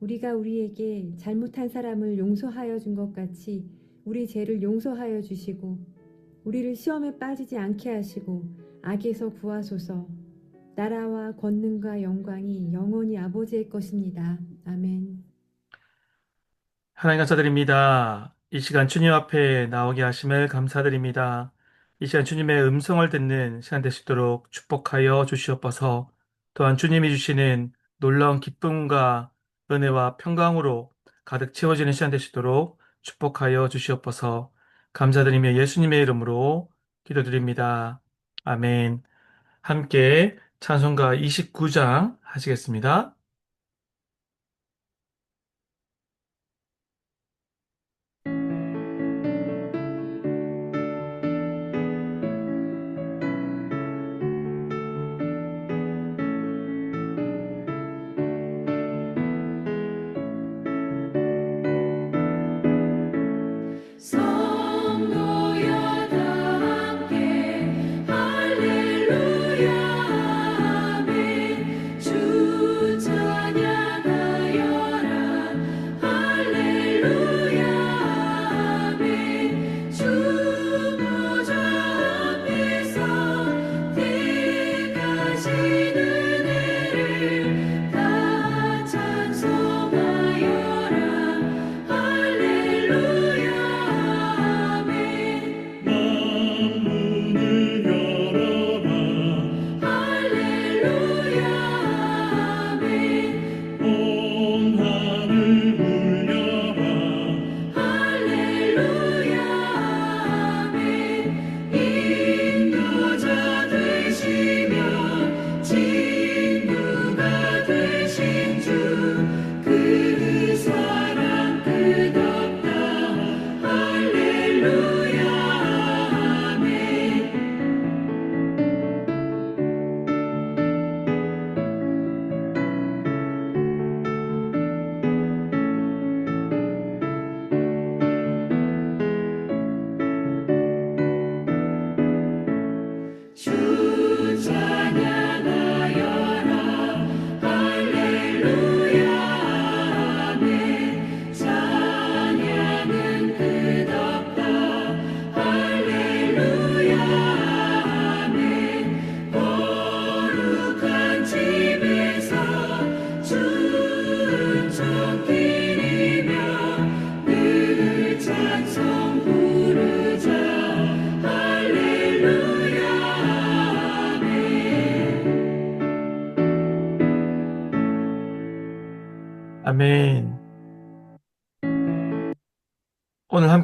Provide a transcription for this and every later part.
우리가 우리에게 잘못한 사람을 용서하여 준 것 같이 우리 죄를 용서하여 주시고, 우리를 시험에 빠지지 않게 하시고, 악에서 구하소서. 나라와 권능과 영광이 영원히 아버지의 것입니다. 아멘. 하나님 감사드립니다. 이 시간 주님 앞에 나오게 하심을 감사드립니다. 이 시간 주님의 음성을 듣는 시간 되시도록 축복하여 주시옵소서. 또한 주님이 주시는 놀라운 기쁨과 은혜와 평강으로 가득 채워지는 시간 되시도록 축복하여 주시옵소서. 감사드리며 예수님의 이름으로 기도드립니다. 아멘. 함께 찬송가 29장 하시겠습니다.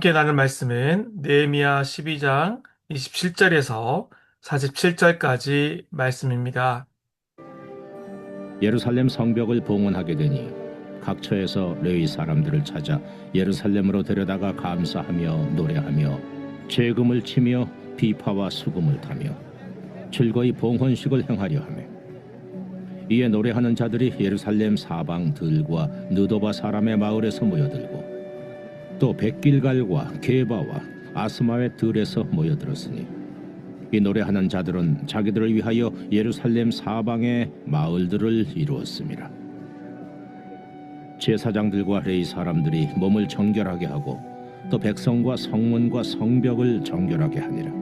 함께 나눌 말씀은 느헤미야 12장 27절에서 47절까지 말씀입니다. 예루살렘 성벽을 봉헌하게 되니 각처에서 레위 사람들을 찾아 예루살렘으로 데려다가 감사하며 노래하며 재금을 치며 비파와 수금을 타며 즐거이 봉헌식을 행하려 하며 이에 노래하는 자들이 예루살렘 사방 들과 느도바 사람의 마을에서 모여들고 또 백길갈과 게바와 아스마의 들에서 모여들었으니 이 노래하는 자들은 자기들을 위하여 예루살렘 사방의 마을들을 이루었습니다. 제사장들과 레이 사람들이 몸을 정결하게 하고 또 백성과 성문과 성벽을 정결하게 하니라.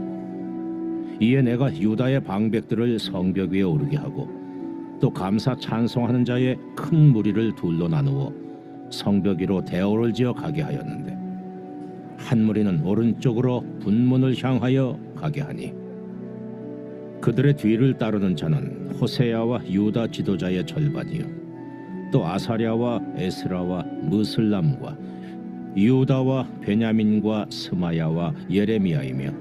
이에 내가 유다의 방백들을 성벽 위에 오르게 하고 또 감사 찬송하는 자의 큰 무리를 둘로 나누어 성벽 위로 대오를 지어 가게 하였는데 한 무리는 오른쪽으로 분문을 향하여 가게 하니 그들의 뒤를 따르는 자는 호세야와 유다 지도자의 절반이요 또 아사랴와 에스라와 무슬람과 유다와 베냐민과 스마야와 예레미야이며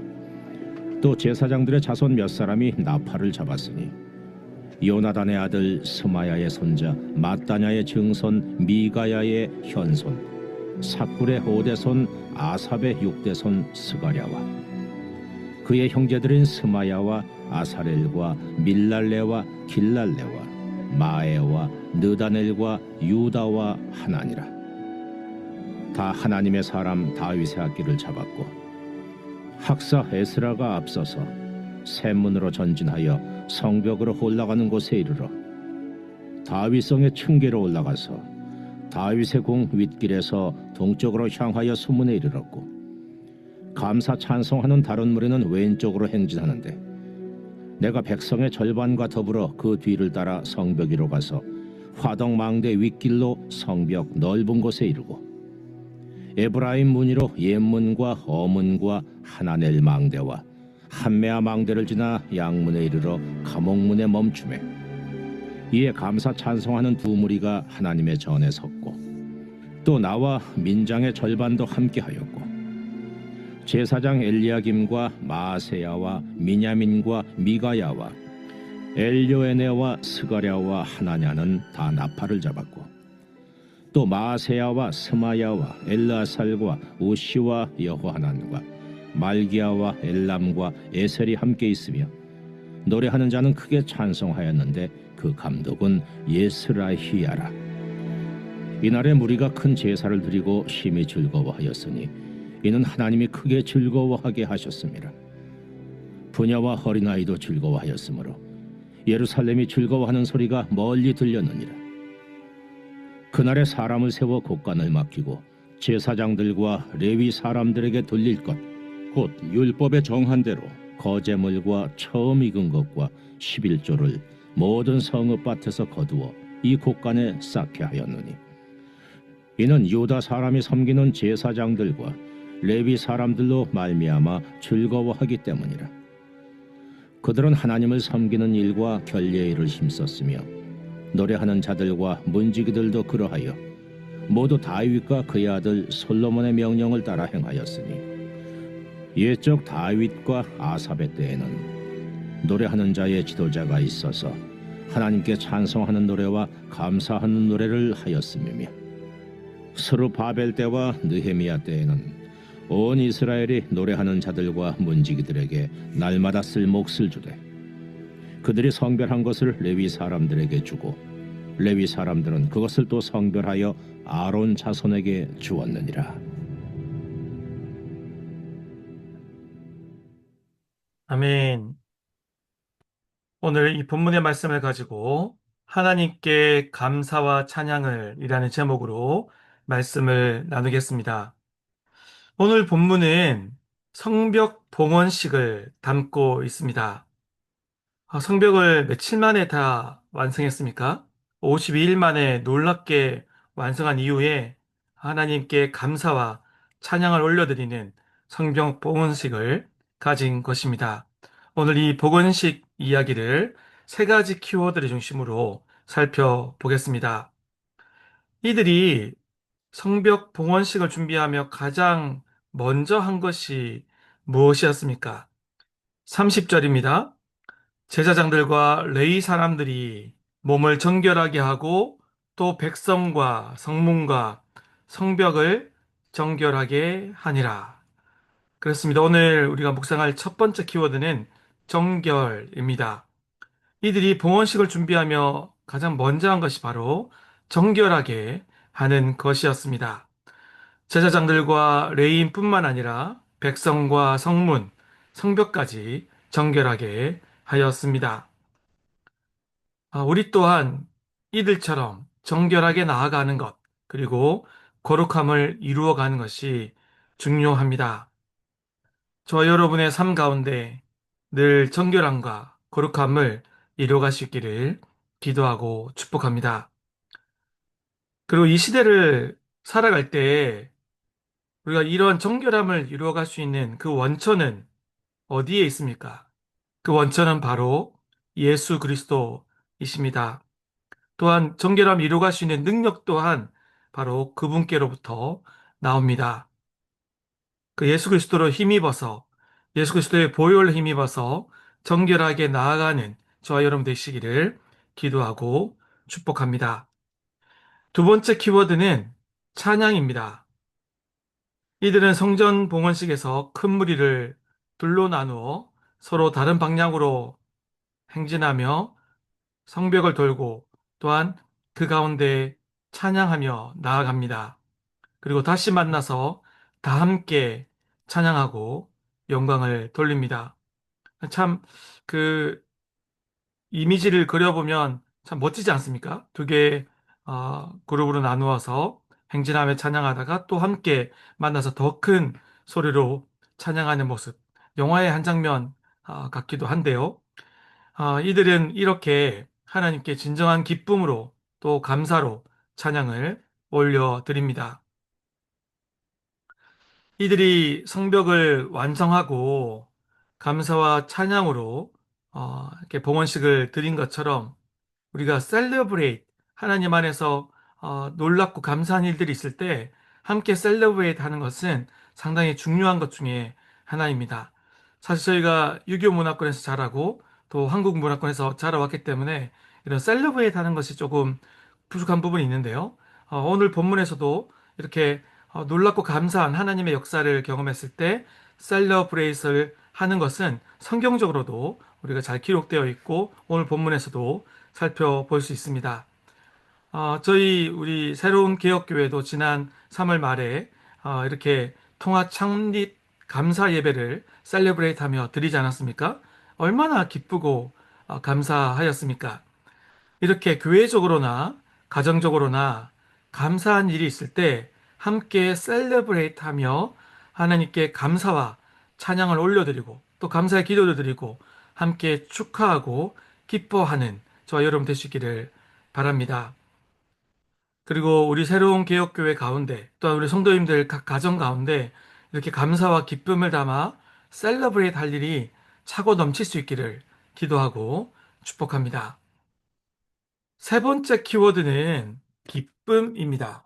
또 제사장들의 자손 몇 사람이 나팔을 잡았으니 요나단의 아들 스마야의 손자 마따냐의 증손 미가야의 현손 사꿀의 5대손 아삽의 6대손 스가랴와 그의 형제들인 스마야와 아사렐과 밀랄레와 길랄레와 마에와 느다넬과 유다와 하나니라. 다 하나님의 사람 다윗의 악기를 잡았고 학사 에스라가 앞서서 샘문으로 전진하여 성벽으로 올라가는 곳에 이르러 다윗성의 층계로 올라가서 다윗의 공 윗길에서 동쪽으로 향하여 수문에 이르렀고 감사 찬송하는 다른 무리는 왼쪽으로 행진하는데 내가 백성의 절반과 더불어 그 뒤를 따라 성벽 위로 가서 화덕 망대 윗길로 성벽 넓은 곳에 이르고 에브라임 문이로 옛문과 어문과 하나넬 망대와 한메아 망대를 지나 양문에 이르러 감옥문에 멈추매. 이에 감사 찬송하는 두 무리가 하나님의 전에 섰고 또 나와 민장의 절반도 함께하였고 제사장 엘리야김과 마세야와 미냐민과 미가야와 엘료에네와 스가랴와 하나냐는 다 나팔을 잡았고 또 마세야와 스마야와 엘라살과 우시와 여호하난과 말기야와 엘람과 에셀이 함께 있으며 노래하는 자는 크게 찬송하였는데 그 감독은 예스라히야라. 이날에 무리가 큰 제사를 드리고 심히 즐거워하였으니 이는 하나님이 크게 즐거워하게 하셨습니다. 부녀와 어린아이도 즐거워하였으므로 예루살렘이 즐거워하는 소리가 멀리 들렸느니라. 그날에 사람을 세워 곡간을 맡기고 제사장들과 레위 사람들에게 돌릴 것 곧 율법에 정한 대로 거제물과 처음 익은 것과 11조를 모든 성읍 밭에서 거두어 이 곡간에 쌓게 하였느니. 이는 유다 사람이 섬기는 제사장들과 레위 사람들로 말미암아 즐거워하기 때문이라. 그들은 하나님을 섬기는 일과 결례의 일을 힘썼으며 노래하는 자들과 문지기들도 그러하여 모두 다윗과 그의 아들 솔로몬의 명령을 따라 행하였으니 옛적 다윗과 아삽의 때에는 노래하는 자의 지도자가 있어서 하나님께 찬송하는 노래와 감사하는 노래를 하였음이며 스루 바벨 때와 느헤미야 때에는 온 이스라엘이 노래하는 자들과 문지기들에게 날마다 쓸 몫을 주되 그들이 성별한 것을 레위 사람들에게 주고 레위 사람들은 그것을 또 성별하여 아론 자손에게 주었느니라. 아멘. 오늘 이 본문의 말씀을 가지고 하나님께 감사와 찬양을 이라는 제목으로 말씀을 나누겠습니다. 오늘 본문은 성벽 봉헌식을 담고 있습니다. 아, 성벽을 며칠 만에 다 완성했습니까? 52일 만에 놀랍게 완성한 이후에 하나님께 감사와 찬양을 올려드리는 성벽 봉헌식을 가진 것입니다. 오늘 이 복원식 이야기를 세 가지 키워드를 중심으로 살펴보겠습니다. 이들이 성벽 봉헌식을 준비하며 가장 먼저 한 것이 무엇이었습니까? 30절입니다. 제사장들과 레위 사람들이 몸을 정결하게 하고 또 백성과 성문과 성벽을 정결하게 하니라. 그렇습니다. 오늘 우리가 묵상할 첫 번째 키워드는 정결입니다. 이들이 봉헌식을 준비하며 가장 먼저 한 것이 바로 정결하게 하는 것이었습니다. 제사장들과 레위인뿐만 아니라 백성과 성문, 성벽까지 정결하게 하였습니다. 아, 우리 또한 이들처럼 정결하게 나아가는 것, 그리고 거룩함을 이루어가는 것이 중요합니다. 저 여러분의 삶 가운데 늘 정결함과 거룩함을 이루어갈 수 있기를 기도하고 축복합니다. 그리고 이 시대를 살아갈 때 우리가 이런 정결함을 이루어갈 수 있는 그 원천은 어디에 있습니까? 그 원천은 바로 예수 그리스도이십니다. 또한 정결함을 이루어갈 수 있는 능력 또한 바로 그분께로부터 나옵니다. 그 예수 그리스도로 힘입어서 예수 그리스도의 보혈을 힘입어서 정결하게 나아가는 저와 여러분 되시기를 기도하고 축복합니다. 두 번째 키워드는 찬양입니다. 이들은 성전 봉헌식에서 큰 무리를 둘로 나누어 서로 다른 방향으로 행진하며 성벽을 돌고 또한 그 가운데 찬양하며 나아갑니다. 그리고 다시 만나서 다 함께 찬양하고 영광을 돌립니다. 참, 그, 이미지를 그려보면 참 멋지지 않습니까? 두 개의 어, 그룹으로 나누어서 행진하며 찬양하다가 또 함께 만나서 더 큰 소리로 찬양하는 모습. 영화의 한 장면 어, 같기도 한데요. 어, 이들은 이렇게 하나님께 진정한 기쁨으로 또 감사로 찬양을 올려드립니다. 이들이 성벽을 완성하고 감사와 찬양으로 어, 이렇게 봉헌식을 드린 것처럼 우리가 셀러브레이트 하나님 안에서 어, 놀랍고 감사한 일들이 있을 때 함께 셀러브레이트 하는 것은 상당히 중요한 것 중에 하나입니다. 사실 저희가 유교 문화권에서 자라고 또 한국 문화권에서 자라왔기 때문에 이런 셀러브레이트 하는 것이 조금 부족한 부분이 있는데요. 어, 오늘 본문에서도 이렇게 어, 놀랍고 감사한 하나님의 역사를 경험했을 때 셀러브레이트를 하는 것은 성경적으로도 우리가 잘 기록되어 있고 오늘 본문에서도 살펴볼 수 있습니다. 어, 저희 우리 새로운 개혁교회도 지난 3월 말에 어, 이렇게 통합 창립 감사 예배를 셀레브레이트 하며 드리지 않았습니까? 얼마나 기쁘고 어, 감사하였습니까? 이렇게 교회적으로나 가정적으로나 감사한 일이 있을 때 함께 셀레브레이트 하며 하나님께 감사와 찬양을 올려드리고 또 감사의 기도를 드리고 함께 축하하고 기뻐하는 저와 여러분 되시기를 바랍니다. 그리고 우리 새로운 개혁교회 가운데 또한 우리 성도님들 각 가정 가운데 이렇게 감사와 기쁨을 담아 셀러브레이트 할 일이 차고 넘칠 수 있기를 기도하고 축복합니다. 세 번째 키워드는 기쁨입니다.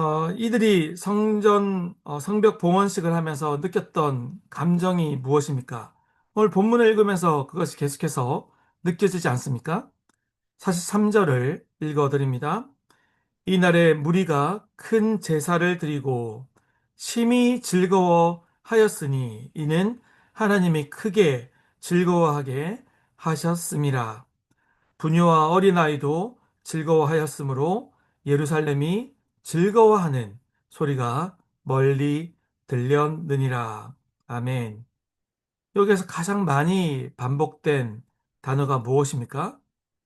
어, 이들이 성전, 어, 성벽 봉헌식을 하면서 느꼈던 감정이 무엇입니까? 오늘 본문을 읽으면서 그것이 계속해서 느껴지지 않습니까? 43절을 읽어드립니다. 이날에 무리가 큰 제사를 드리고 심히 즐거워 하였으니 이는 하나님이 크게 즐거워하게 하셨음이라. 부녀와 어린아이도 즐거워하였으므로 예루살렘이 즐거워하는 소리가 멀리 들렸느니라. 아멘. 여기에서 가장 많이 반복된 단어가 무엇입니까?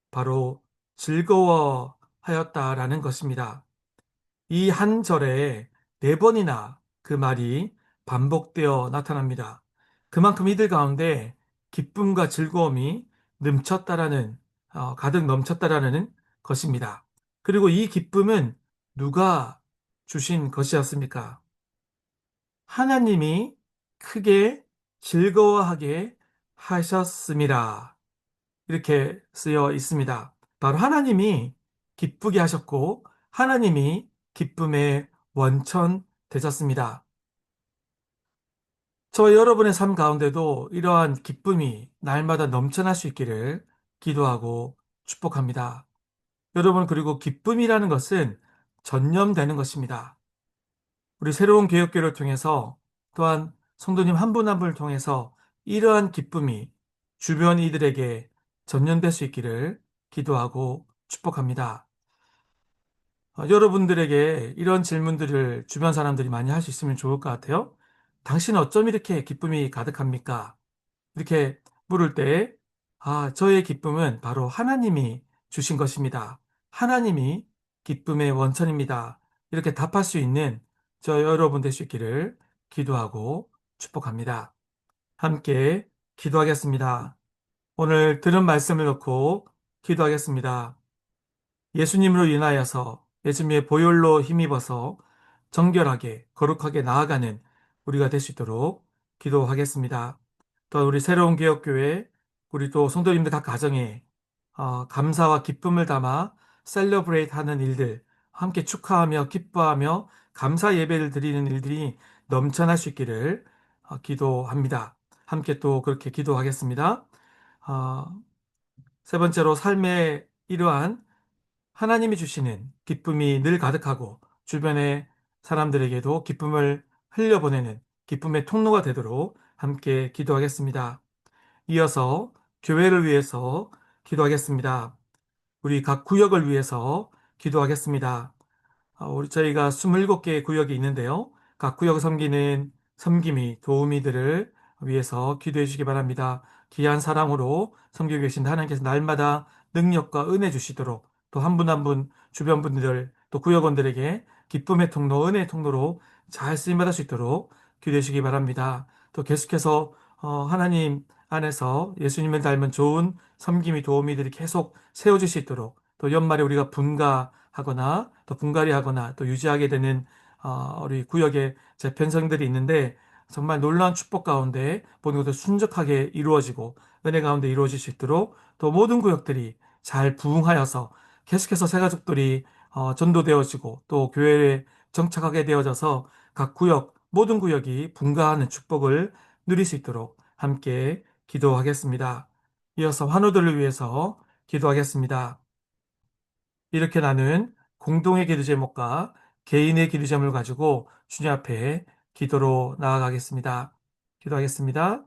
바로 즐거워하였다라는 것입니다. 이 한 절에 네 번이나 그 말이 반복되어 나타납니다. 그만큼 이들 가운데 기쁨과 즐거움이 넘쳤다라는, 어, 가득 넘쳤다라는 것입니다. 그리고 이 기쁨은 누가 주신 것이었습니까? 하나님이 크게 즐거워하게 하셨습니다. 이렇게 쓰여 있습니다. 바로 하나님이 기쁘게 하셨고 하나님이 기쁨의 원천 되셨습니다. 저 여러분의 삶 가운데도 이러한 기쁨이 날마다 넘쳐날 수 있기를 기도하고 축복합니다. 여러분, 그리고 기쁨이라는 것은 전념되는 것입니다. 우리 새로운 교육교를 통해서 또한 성도님 한 분 한 분을 통해서 이러한 기쁨이 주변 이들에게 전염될 수 있기를 기도하고 축복합니다. 어, 여러분들에게 이런 질문들을 주변 사람들이 많이 할 수 있으면 좋을 것 같아요. 당신은 어쩜 이렇게 기쁨이 가득합니까? 이렇게 물을 때, 아, 저의 기쁨은 바로 하나님이 주신 것입니다. 하나님이 기쁨의 원천입니다. 이렇게 답할 수 있는 저 여러분 될수 있기를 기도하고 축복합니다. 함께 기도하겠습니다. 오늘 들은 말씀을 놓고 기도하겠습니다. 예수님으로 인하여서 예수님의 보혈로 힘입어서 정결하게 거룩하게 나아가는 우리가 될 수 있도록 기도하겠습니다. 또 우리 새로운 개혁교회 우리 또 성도님들 각 가정에 어, 감사와 기쁨을 담아 셀러브레이트 하는 일들 함께 축하하며 기뻐하며 감사 예배를 드리는 일들이 넘쳐날 수 있기를 어, 기도합니다. 함께 또 그렇게 기도하겠습니다. 어, 세 번째로 삶의 이러한 하나님이 주시는 기쁨이 늘 가득하고 주변에 사람들에게도 기쁨을 흘려보내는 기쁨의 통로가 되도록 함께 기도하겠습니다. 이어서 교회를 위해서 기도하겠습니다. 우리 각 구역을 위해서 기도하겠습니다. 아, 우리 저희가 27개의 구역이 있는데요. 각 구역 섬기는 섬김이 도우미들을 위해서 기도해 주시기 바랍니다. 귀한 사랑으로 섬기고 계신 하나님께서 날마다 능력과 은혜 주시도록 또 한 분 한 분 주변 분들 또 구역원들에게 기쁨의 통로, 은혜의 통로로 잘 쓰임 받을 수 있도록 기도해 주시기 바랍니다. 또 계속해서 어, 하나님 안에서 예수님을 닮은 좋은 섬김이 도우미들이 계속 세워질 수 있도록 또 연말에 우리가 분가하거나 또 분갈이 하거나 또 유지하게 되는 어, 우리 구역의 재편성들이 있는데 정말 놀라운 축복 가운데 모든 것들 순적하게 이루어지고 은혜 가운데 이루어질 수 있도록 또 모든 구역들이 잘 부흥하여서 계속해서 새 가족들이 어, 전도되어지고 또 교회에 정착하게 되어져서 각 구역 모든 구역이 분가하는 축복을 누릴 수 있도록 함께 기도하겠습니다. 이어서 환우들을 위해서 기도하겠습니다. 이렇게 나눈 공동의 기도 제목과 개인의 기도 제목을 가지고 주님 앞에 기도로 나아가겠습니다. 기도하겠습니다.